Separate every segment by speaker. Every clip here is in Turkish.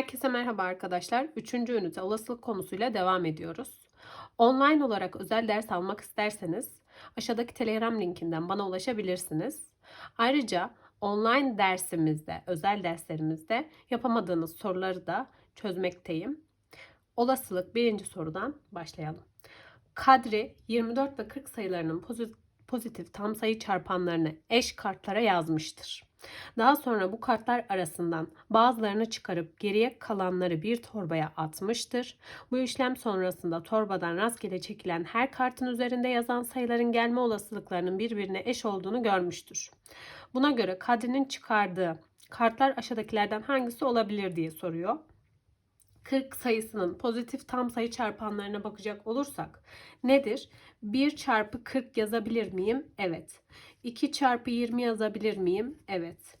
Speaker 1: Herkese merhaba arkadaşlar. Üçüncü ünite olasılık konusuyla devam ediyoruz. Online olarak özel ders almak isterseniz aşağıdaki Telegram linkinden bana ulaşabilirsiniz. Ayrıca online dersimizde, özel derslerimizde yapamadığınız soruları da çözmekteyim. Olasılık birinci sorudan başlayalım. Kadri 24 ve 40 sayılarının pozit- pozitif tam sayı çarpanlarını eş kartlara yazmıştır. Daha sonra bu kartlar arasından bazılarını çıkarıp geriye kalanları bir torbaya atmıştır. Bu işlem sonrasında torbadan rastgele çekilen her kartın üzerinde yazan sayıların gelme olasılıklarının birbirine eş olduğunu görmüştür. Buna göre Kadri'nin çıkardığı kartlar aşağıdakilerden hangisi olabilir diye soruyor. 40 sayısının pozitif tam sayı çarpanlarına bakacak olursak nedir? 1 çarpı 40 yazabilir miyim? Evet. 2 çarpı 20 yazabilir miyim? Evet.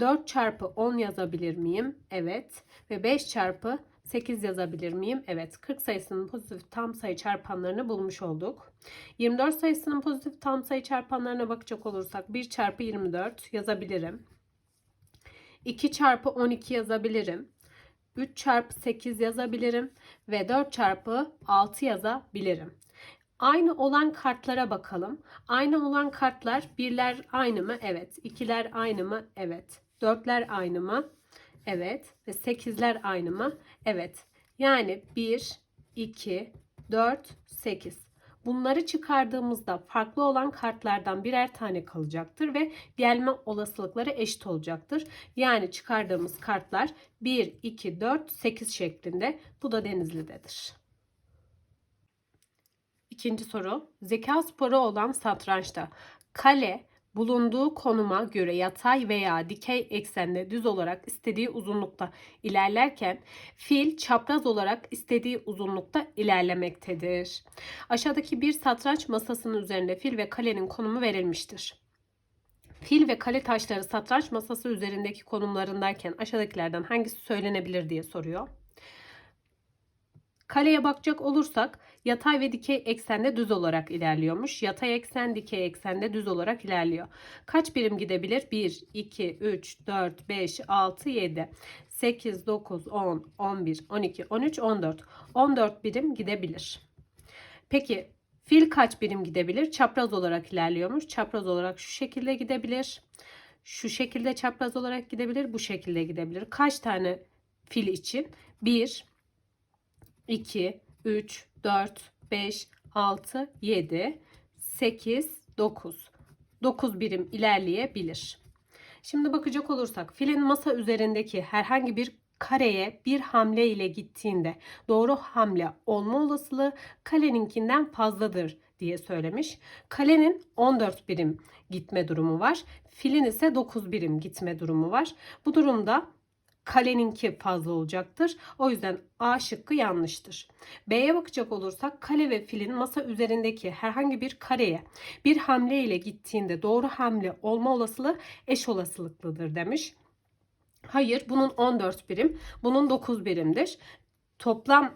Speaker 1: 4 çarpı 10 yazabilir miyim? Evet. Ve 5 çarpı 8 yazabilir miyim? Evet. 40 sayısının pozitif tam sayı çarpanlarını bulmuş olduk. 24 sayısının pozitif tam sayı çarpanlarına bakacak olursak 1 çarpı 24 yazabilirim. 2 çarpı 12 yazabilirim. 3 çarpı 8 yazabilirim ve 4 çarpı 6 yazabilirim. Aynı olan kartlara bakalım. Aynı olan kartlar birler aynı mı? Evet. İkiler aynı mı? Evet. Dörtler aynı mı? Evet. Ve sekizler aynı mı? Evet. Yani 1, 2, 4, 8. Bunları çıkardığımızda farklı olan kartlardan birer tane kalacaktır ve gelme olasılıkları eşit olacaktır. Yani çıkardığımız kartlar 1, 2, 4, 8 şeklinde. Bu da Denizli'dedir. İkinci soru. Zeka sporu olan satrançta kale bulunduğu konuma göre yatay veya dikey eksende düz olarak istediği uzunlukta ilerlerken fil çapraz olarak istediği uzunlukta ilerlemektedir. Aşağıdaki bir satranç masasının üzerinde fil ve kalenin konumu verilmiştir. Fil ve kale taşları satranç masası üzerindeki konumlarındayken aşağıdakilerden hangisi söylenebilir diye soruyor. Kaleye bakacak olursak yatay ve dikey eksende düz olarak ilerliyormuş. Yatay eksen dikey eksende düz olarak ilerliyor. Kaç birim gidebilir? 1, 2, 3, 4, 5, 6, 7, 8, 9, 10, 11, 12, 13, 14. 14 birim gidebilir. Peki fil kaç birim gidebilir? Çapraz olarak ilerliyormuş. Çapraz olarak şu şekilde gidebilir. Şu şekilde çapraz olarak gidebilir. Bu şekilde gidebilir. Kaç tane fil için? 1, 2, 3, 4, 5, 6, 7, 8, 9. 9 birim ilerleyebilir. Şimdi bakacak olursak filin masa üzerindeki herhangi bir kareye bir hamle ile gittiğinde doğru hamle olma olasılığı kaleninkinden fazladır diye söylemiş. Kalenin 14 birim gitme durumu var. Filin ise 9 birim gitme durumu var. Bu durumda kaleninki fazla olacaktır. O yüzden A şıkkı yanlıştır. B'ye bakacak olursak kale ve filin masa üzerindeki herhangi bir kareye bir hamle ile gittiğinde doğru hamle olma olasılığı eş olasılıklıdır demiş. Hayır bunun 14 birim bunun 9 birimdir. Toplam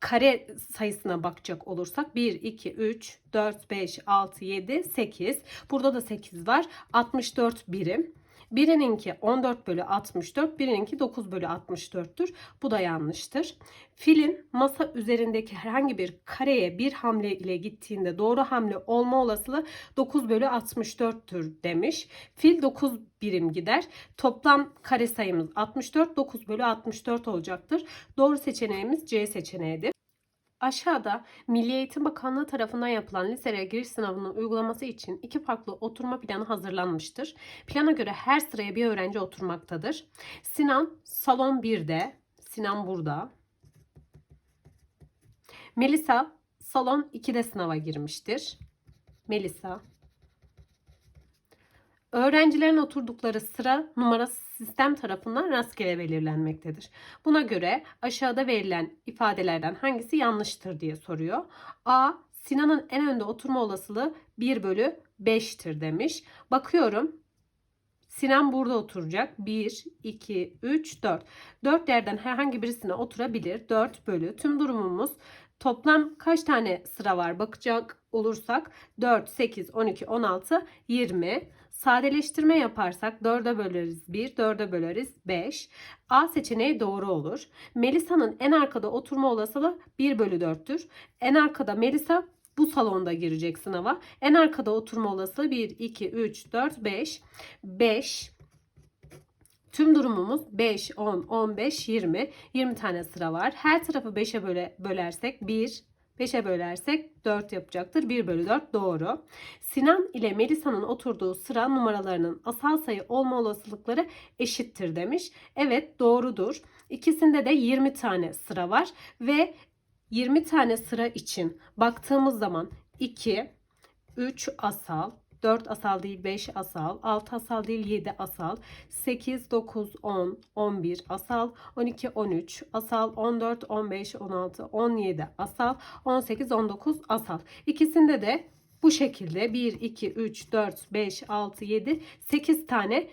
Speaker 1: kare sayısına bakacak olursak 1, 2, 3, 4, 5, 6, 7, 8. Burada da 8 var. 64 birim. Birininki 14 bölü 64, birininki 9 bölü 64'tür. Bu da yanlıştır. Filin masa üzerindeki herhangi bir kareye bir hamle ile gittiğinde doğru hamle olma olasılığı 9 bölü 64'tür demiş. Fil 9 birim gider. Toplam kare sayımız 64, 9 bölü 64 olacaktır. Doğru seçeneğimiz C seçeneğidir. Aşağıda Milli Eğitim Bakanlığı tarafından yapılan liselere giriş sınavının uygulaması için iki farklı oturma planı hazırlanmıştır. Plana göre her sıraya bir öğrenci oturmaktadır. Sinan salon 1'de, Sinan burada. Melisa salon 2'de sınava girmiştir. Melisa. Öğrencilerin oturdukları sıra numarası sistem tarafından rastgele belirlenmektedir. Buna göre aşağıda verilen ifadelerden hangisi yanlıştır diye soruyor. A. Sinan'ın en önde oturma olasılığı 1 bölü 5'tir demiş. Bakıyorum. Sinan burada oturacak. 1, 2, 3, 4. 4 yerden herhangi birisine oturabilir. 4 bölü. Tüm durumumuz toplam kaç tane sıra var bakacak olursak 4, 8, 12, 16, 20. Sadeleştirme yaparsak 4'e böleriz 1, 4'e böleriz 5. A seçeneği doğru olur. Melisa'nın en arkada oturma olasılığı 1 bölü 4'tür. En arkada Melisa bu salonda girecek sınava. En arkada oturma olasılığı 1, 2, 3, 4, 5. 5. Tüm durumumuz 5, 10, 15, 20. 20 tane sıra var. Her tarafı 5'e böle, bölersek 1, 5'e bölersek 4 yapacaktır. 1 bölü 4 doğru. Sinan ile Melisa'nın oturduğu sıra numaralarının asal sayı olma olasılıkları eşittir demiş. Evet doğrudur. İkisinde de 20 tane sıra var ve 20 tane sıra için baktığımız zaman 2, 3 asal, 4 asal değil 5 asal, 6 asal değil 7 asal, 8, 9, 10, 11 asal, 12, 13 asal, 14, 15, 16, 17 asal, 18, 19 asal. İkisinde de bu şekilde 1, 2, 3, 4, 5, 6, 7, 8 tane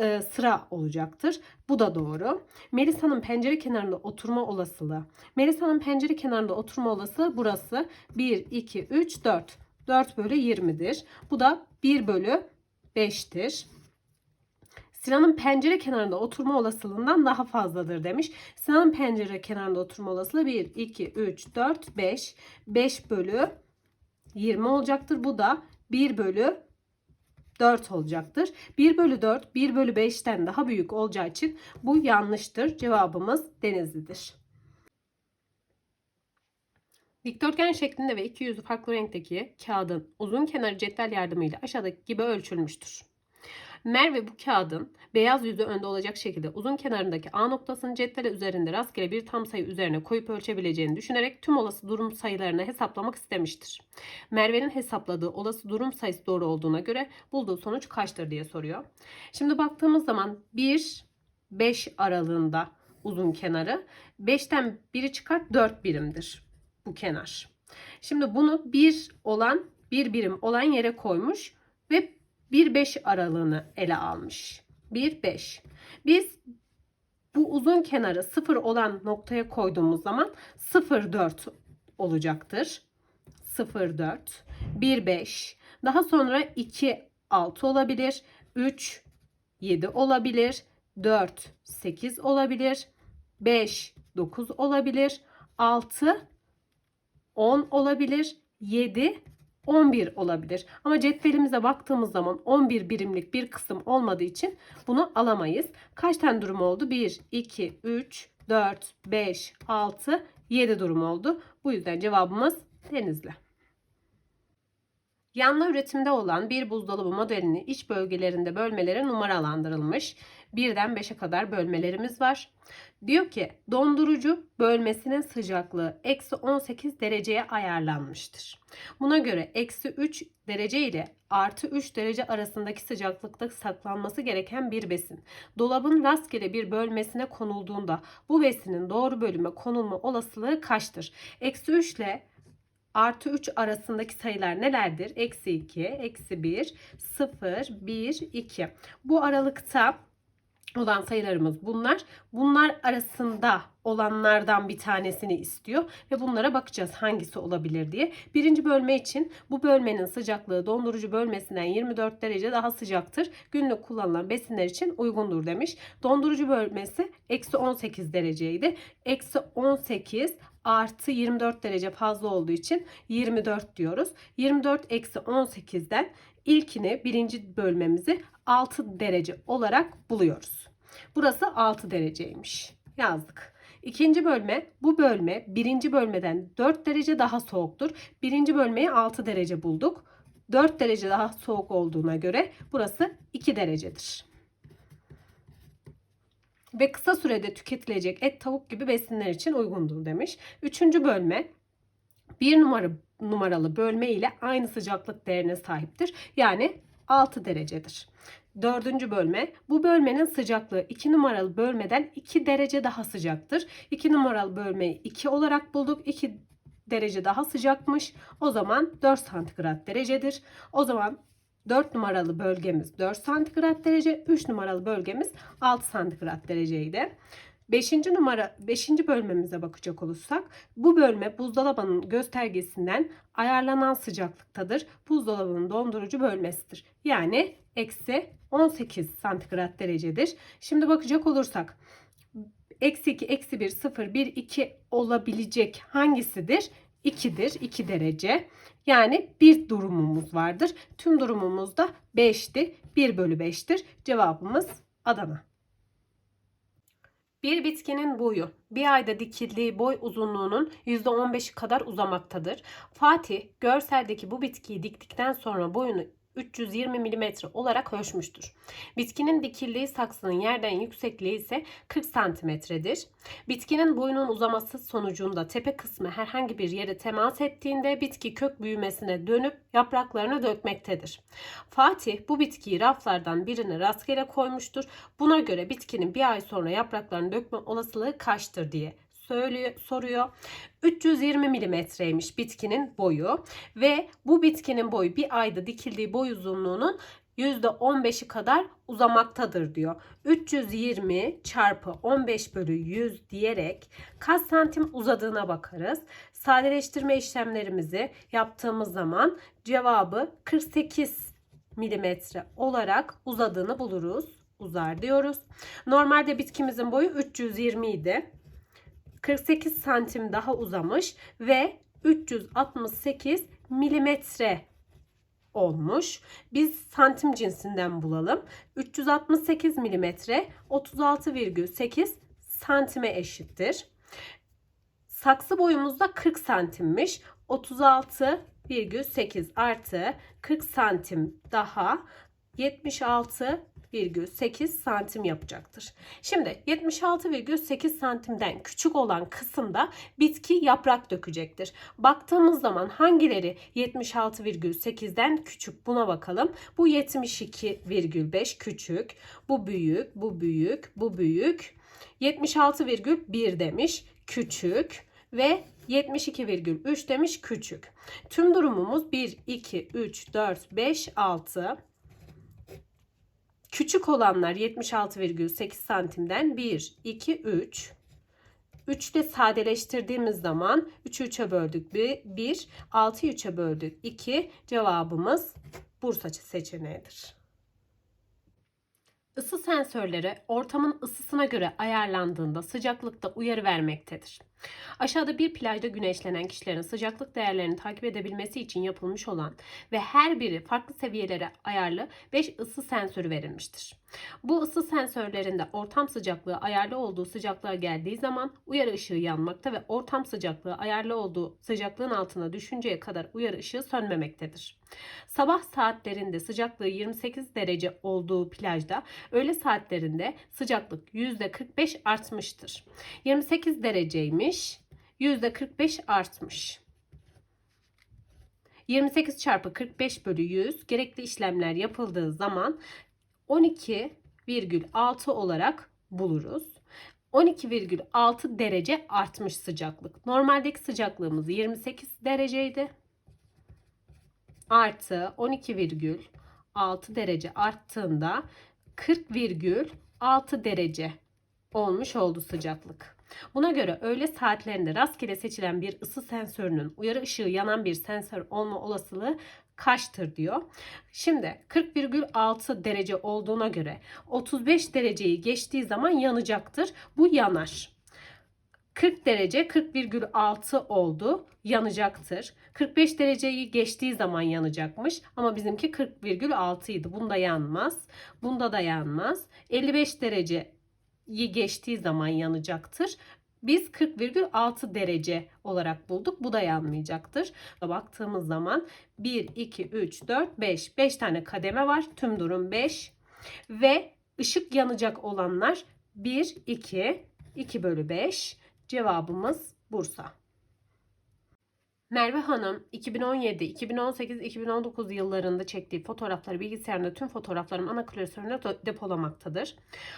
Speaker 1: e, sıra olacaktır. Bu da doğru. Melisa'nın pencere kenarında oturma olasılığı. Melisa'nın pencere kenarında oturma olasılığı burası 1, 2, 3, 4. 4 bölü 20'dir. Bu da 1 bölü 5'tir. Sinan'ın pencere kenarında oturma olasılığından daha fazladır demiş. Sinan'ın pencere kenarında oturma olasılığı 1, 2, 3, 4, 5. 5 bölü 20 olacaktır. Bu da 1 bölü 4 olacaktır. 1 bölü 4 1 bölü 5'ten daha büyük olacağı için bu yanlıştır. Cevabımız Denizli'dir. Dikdörtgen şeklinde ve iki yüzü farklı renkteki kağıdın uzun kenarı cetvel yardımıyla aşağıdaki gibi ölçülmüştür. Merve bu kağıdın beyaz yüzü önde olacak şekilde uzun kenarındaki A noktasını cetvele üzerinde rastgele bir tam sayı üzerine koyup ölçebileceğini düşünerek tüm olası durum sayılarını hesaplamak istemiştir. Merve'nin hesapladığı olası durum sayısı doğru olduğuna göre bulduğu sonuç kaçtır diye soruyor. Şimdi baktığımız zaman 1 5 aralığında uzun kenarı 5'ten biri çıkar 4 birimdir bu kenar. Şimdi bunu 1 olan 1 birim olan yere koymuş ve 1-5 aralığını ele almış. 1-5. Biz bu uzun kenarı 0 olan noktaya koyduğumuz zaman 0-4 olacaktır. 0-4. 1-5. Daha sonra 2-6 olabilir. 3 7 olabilir. 4 8 olabilir. 5 9 olabilir. 6 10 olabilir. 7 11 olabilir. Ama cetvelimize baktığımız zaman 11 birimlik bir kısım olmadığı için bunu alamayız. Kaç tane durum oldu? 1, 2, 3, 4, 5, 6, 7 durum oldu. Bu yüzden cevabımız Denizli. Yanlı üretimde olan bir buzdolabı modelini iç bölgelerinde bölmelere numaralandırılmış. Birden 5'e kadar bölmelerimiz var. Diyor ki dondurucu bölmesinin sıcaklığı eksi 18 dereceye ayarlanmıştır. Buna göre eksi 3 derece ile artı 3 derece arasındaki sıcaklıkta saklanması gereken bir besin. Dolabın rastgele bir bölmesine konulduğunda bu besinin doğru bölüme konulma olasılığı kaçtır? Eksi 3 ile artı 3 arasındaki sayılar nelerdir? Eksi 2, eksi 1, 0, 1, 2. Bu aralıkta olan sayılarımız bunlar. Bunlar arasında olanlardan bir tanesini istiyor ve bunlara bakacağız hangisi olabilir diye. Birinci bölme için bu bölmenin sıcaklığı dondurucu bölmesinden 24 derece daha sıcaktır. Günlük kullanılan besinler için uygundur demiş. Dondurucu bölmesi eksi 18 dereceydi. Eksi 18 artı 24 derece fazla olduğu için 24 diyoruz. 24 eksi 18'den ilkini birinci bölmemizi 6 derece olarak buluyoruz. Burası 6 dereceymiş. Yazdık. İkinci bölme bu bölme birinci bölmeden 4 derece daha soğuktur. Birinci bölmeyi 6 derece bulduk. 4 derece daha soğuk olduğuna göre burası 2 derecedir. Ve kısa sürede tüketilecek et tavuk gibi besinler için uygundur demiş. Üçüncü bölme bir numara, numaralı bölme ile aynı sıcaklık değerine sahiptir. Yani 6 derecedir. Dördüncü bölme. Bu bölmenin sıcaklığı 2 numaralı bölmeden 2 derece daha sıcaktır. 2 numaralı bölmeyi 2 olarak bulduk. 2 derece daha sıcakmış. O zaman 4 santigrat derecedir. O zaman 4 numaralı bölgemiz 4 santigrat derece, 3 numaralı bölgemiz 6 santigrat dereceydi. Beşinci numara, beşinci bölmemize bakacak olursak bu bölme buzdolabının göstergesinden ayarlanan sıcaklıktadır. Buzdolabının dondurucu bölmesidir. Yani eksi 18 santigrat derecedir. Şimdi bakacak olursak eksi 2, eksi 1, 0, 1, 2 olabilecek hangisidir? 2'dir. 2 derece. Yani bir durumumuz vardır. Tüm durumumuz da 5'ti. 1 bölü 5'tir. Cevabımız Adana. Bir bitkinin boyu bir ayda dikildiği boy uzunluğunun %15'i kadar uzamaktadır. Fatih görseldeki bu bitkiyi diktikten sonra boyunu 320 mm olarak ölçmüştür. Bitkinin dikildiği saksının yerden yüksekliği ise 40 cm'dir. Bitkinin boyunun uzaması sonucunda tepe kısmı herhangi bir yere temas ettiğinde bitki kök büyümesine dönüp yapraklarını dökmektedir. Fatih bu bitkiyi raflardan birine rastgele koymuştur. Buna göre bitkinin bir ay sonra yapraklarını dökme olasılığı kaçtır diye söylüyor, soruyor. 320 milimetreymiş bitkinin boyu ve bu bitkinin boyu bir ayda dikildiği boy uzunluğunun %15'i kadar uzamaktadır diyor. 320 çarpı 15 bölü 100 diyerek kaç santim uzadığına bakarız. Sadeleştirme işlemlerimizi yaptığımız zaman cevabı 48 milimetre olarak uzadığını buluruz. Uzar diyoruz. Normalde bitkimizin boyu 320 idi. 48 santim daha uzamış ve 368 milimetre olmuş. Biz santim cinsinden bulalım. 368 milimetre 36,8 santime eşittir. Saksı boyumuz da 40 santimmiş. 36,8 artı 40 santim daha 76 76,8 santim yapacaktır. Şimdi 76,8 santimden küçük olan kısımda bitki yaprak dökecektir. Baktığımız zaman hangileri 76,8'den küçük buna bakalım. Bu 72,5 küçük, bu büyük, bu büyük, bu büyük. 76,1 demiş küçük ve 72,3 demiş küçük. Tüm durumumuz 1, 2, 3, 4, 5, 6. Küçük olanlar 76,8 santimden 1, 2, 3. 3'te sadeleştirdiğimiz zaman 3'ü 3'e böldük 1, 6'yı 3'e böldük 2. Cevabımız Bursa seçeneğidir. Isı sensörleri ortamın ısısına göre ayarlandığında sıcaklıkta uyarı vermektedir. Aşağıda bir plajda güneşlenen kişilerin sıcaklık değerlerini takip edebilmesi için yapılmış olan ve her biri farklı seviyelere ayarlı 5 ısı sensörü verilmiştir. Bu ısı sensörlerinde ortam sıcaklığı ayarlı olduğu sıcaklığa geldiği zaman uyarı ışığı yanmakta ve ortam sıcaklığı ayarlı olduğu sıcaklığın altına düşünceye kadar uyarı ışığı sönmemektedir. Sabah saatlerinde sıcaklığı 28 derece olduğu plajda öğle saatlerinde sıcaklık %45 artmıştır. 28 dereceymiş. %45 artmış. 28 çarpı 45 bölü 100 gerekli işlemler yapıldığı zaman 12,6 olarak buluruz. 12,6 derece artmış sıcaklık. Normaldeki sıcaklığımız 28 dereceydi. Artı 12,6 derece arttığında 40,6 derece olmuş oldu sıcaklık. Buna göre öğle saatlerinde rastgele seçilen bir ısı sensörünün uyarı ışığı yanan bir sensör olma olasılığı kaçtır diyor. Şimdi 40,6 derece olduğuna göre 35 dereceyi geçtiği zaman yanacaktır. Bu yanar. 40 derece 40,6 oldu. Yanacaktır. 45 dereceyi geçtiği zaman yanacakmış. Ama bizimki 40,6 idi. Bunda yanmaz. Bunda da yanmaz. 55 dereceyi geçtiği zaman yanacaktır. Biz 40,6 derece olarak bulduk. Bu da yanmayacaktır. Baktığımız zaman 1, 2, 3, 4, 5. 5 tane kademe var. Tüm durum 5. Ve ışık yanacak olanlar 1, 2, 2 bölü 5. Cevabımız Bursa. Merve Hanım 2017, 2018, 2019 yıllarında çektiği fotoğrafları bilgisayarında tüm fotoğrafların ana klasörüne depolamaktadır.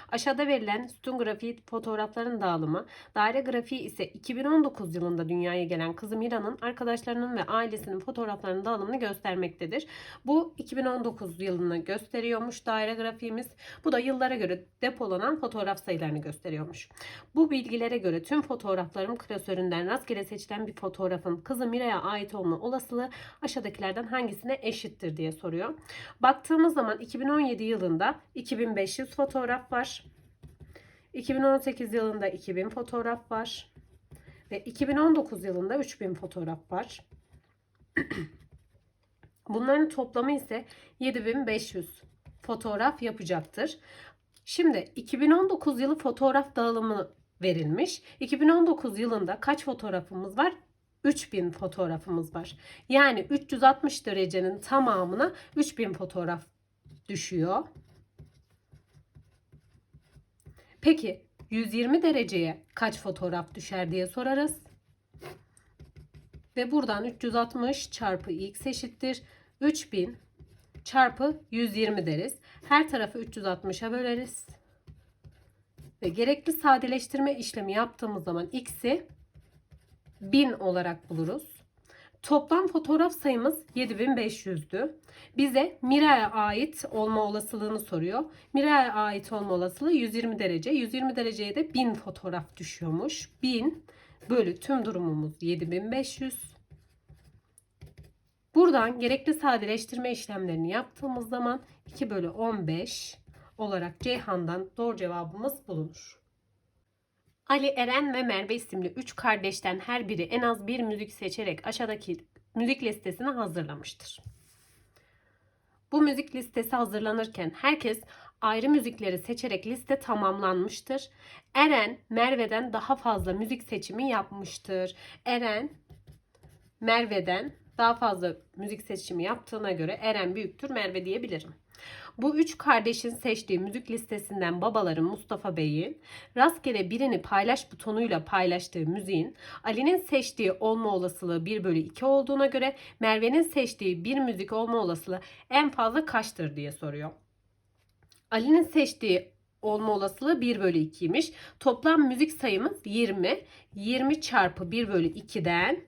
Speaker 1: Aşağıda verilen sütun grafiği fotoğrafların dağılımı, daire grafiği ise 2019 yılında dünyaya gelen kızı Mira'nın arkadaşlarının ve ailesinin fotoğraflarının dağılımını göstermektedir. Bu 2019 yılını gösteriyormuş daire grafiğimiz. Bu da yıllara göre depolanan fotoğraf sayılarını gösteriyormuş. Bu bilgilere göre tüm fotoğraflarım klasöründen rastgele seçilen bir fotoğrafın kızı Mira'ya ait olma olasılığı aşağıdakilerden hangisine eşittir diye soruyor. Baktığımız zaman 2017 yılında 2500 fotoğraf var. 2018 yılında 2000 fotoğraf var. Ve 2019 yılında 3000 fotoğraf var. Bunların toplamı ise 7500 fotoğraf yapacaktır. Şimdi 2019 yılı fotoğraf dağılımı verilmiş. 2019 yılında kaç fotoğrafımız var? 3000 fotoğrafımız var. Yani 360 derecenin tamamına 3000 fotoğraf düşüyor. Peki 120 dereceye kaç fotoğraf düşer diye sorarız. Ve buradan 360 çarpı x eşittir 3000 çarpı 120 deriz. Her tarafı 360'a böleriz. Ve gerekli sadeleştirme işlemi yaptığımız zaman x'i 1000 olarak buluruz. Toplam fotoğraf sayımız 7500'dü. Bize Mira'ya ait olma olasılığını soruyor. Mira'ya ait olma olasılığı 120 derece. 120 dereceye de 1000 fotoğraf düşüyormuş. 1000 bölü tüm durumumuz 7500. Buradan gerekli sadeleştirme işlemlerini yaptığımız zaman 2 bölü 15 olarak Ceyhan'dan doğru cevabımız bulunur. Ali, Eren ve Merve isimli 3 kardeşten her biri en az bir müzik seçerek aşağıdaki müzik listesini hazırlamıştır. Bu müzik listesi hazırlanırken herkes ayrı müzikleri seçerek liste tamamlanmıştır. Eren Merve'den daha fazla müzik seçimi yapmıştır. Eren Merve'den daha fazla müzik seçimi yaptığına göre Eren büyüktür Merve diyebilirim. Bu üç kardeşin seçtiği müzik listesinden babaları Mustafa Bey'in rastgele birini paylaş butonuyla paylaştığı müziğin Ali'nin seçtiği olma olasılığı 1 bölü 2 olduğuna göre Merve'nin seçtiği bir müzik olma olasılığı en fazla kaçtır diye soruyor. Ali'nin seçtiği olma olasılığı 1 bölü 2'ymiş. Toplam müzik sayımız 20. 20 çarpı 1 bölü 2'den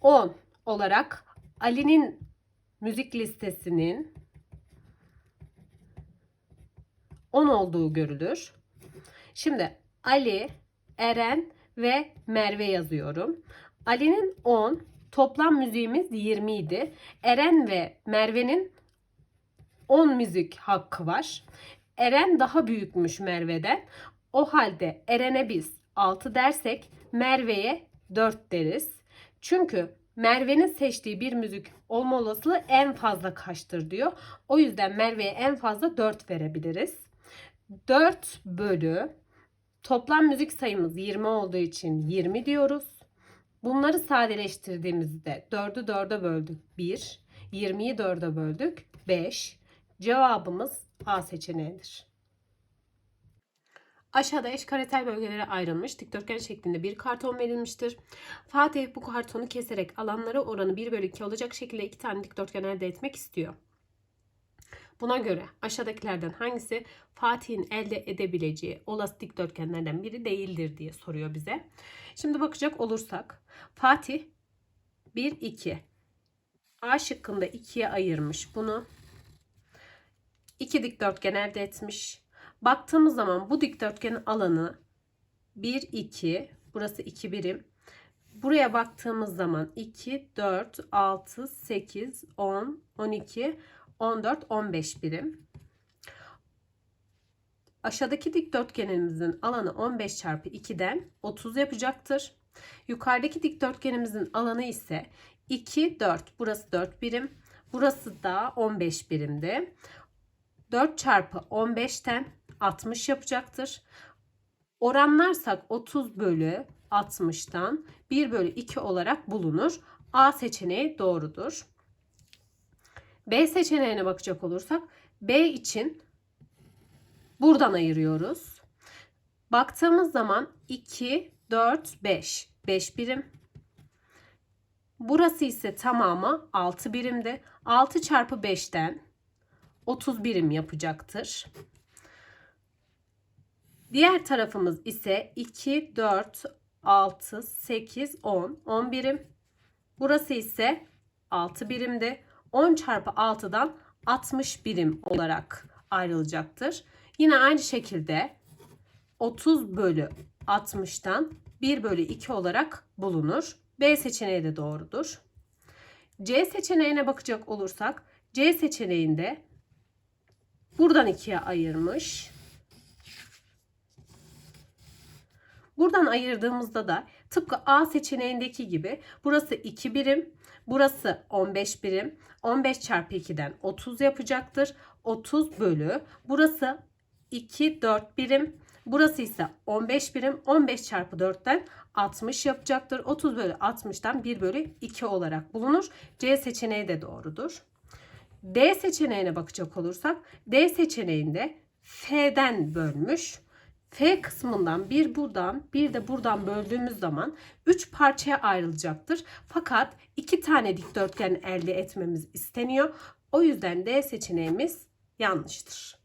Speaker 1: 10 olarak Ali'nin müzik listesinin 10 olduğu görülür. Şimdi Ali, Eren ve Merve yazıyorum. Ali'nin 10, toplam müziğimiz 20 idi. Eren ve Merve'nin 10 müzik hakkı var. Eren daha büyükmüş Merve'den. O halde Eren'e biz 6 dersek Merve'ye 4 deriz. Çünkü Merve'nin seçtiği bir müzik olma olasılığı en fazla kaçtır diyor. O yüzden Merve'ye en fazla 4 verebiliriz. 4 bölü toplam müzik sayımız 20 olduğu için 20 diyoruz. Bunları sadeleştirdiğimizde 4'ü 4'e böldük 1. 20'yi 4'e böldük 5. Cevabımız A seçeneğidir. Aşağıda eşkaretel bölgelere ayrılmış dikdörtgen şeklinde bir karton verilmiştir. Fatih bu kartonu keserek alanları oranı 1 bölü 2 olacak şekilde iki tane dikdörtgen elde etmek istiyor. Buna göre aşağıdakilerden hangisi Fatih'in elde edebileceği olası dikdörtgenlerden biri değildir diye soruyor bize. Şimdi bakacak olursak Fatih 1 2 A şıkkında 2'ye ayırmış bunu. 2 dikdörtgen elde etmiş. Baktığımız zaman bu dikdörtgenin alanı 1 2 burası 2 birim. Buraya baktığımız zaman 2 4 6 8 10 12 14, 15 birim. Aşağıdaki dikdörtgenimizin alanı 15 çarpı 2'den 30 yapacaktır. Yukarıdaki dikdörtgenimizin alanı ise 2, 4. Burası 4 birim. Burası da 15 birimdi. 4 çarpı 15'ten 60 yapacaktır. Oranlarsak 30 bölü 60'tan 1 bölü 2 olarak bulunur. A seçeneği doğrudur. B seçeneğine bakacak olursak B için buradan ayırıyoruz. Baktığımız zaman 2, 4, 5. 5 birim. Burası ise tamamı 6 birimdi. 6 çarpı 5'ten 30 birim yapacaktır. Diğer tarafımız ise 2, 4, 6, 8, 10. 10 birim. Burası ise 6 birimdi. 10 çarpı 6'dan 60 birim olarak ayrılacaktır. Yine aynı şekilde 30 bölü 60'tan 1 bölü 2 olarak bulunur. B seçeneği de doğrudur. C seçeneğine bakacak olursak C seçeneğinde buradan ikiye ayırmış. Buradan ayırdığımızda da tıpkı A seçeneğindeki gibi burası 2 birim, burası 15 birim. 15 çarpı 2'den 30 yapacaktır. 30 bölü burası 2 4 birim. Burası ise 15 birim. 15 çarpı 4'ten 60 yapacaktır. 30 bölü 60'tan 1 bölü 2 olarak bulunur. C seçeneği de doğrudur. D seçeneğine bakacak olursak D seçeneğinde F'den bölmüş. F kısmından bir buradan bir de buradan böldüğümüz zaman 3 parçaya ayrılacaktır. Fakat 2 tane dikdörtgen elde etmemiz isteniyor. O yüzden D seçeneğimiz yanlıştır.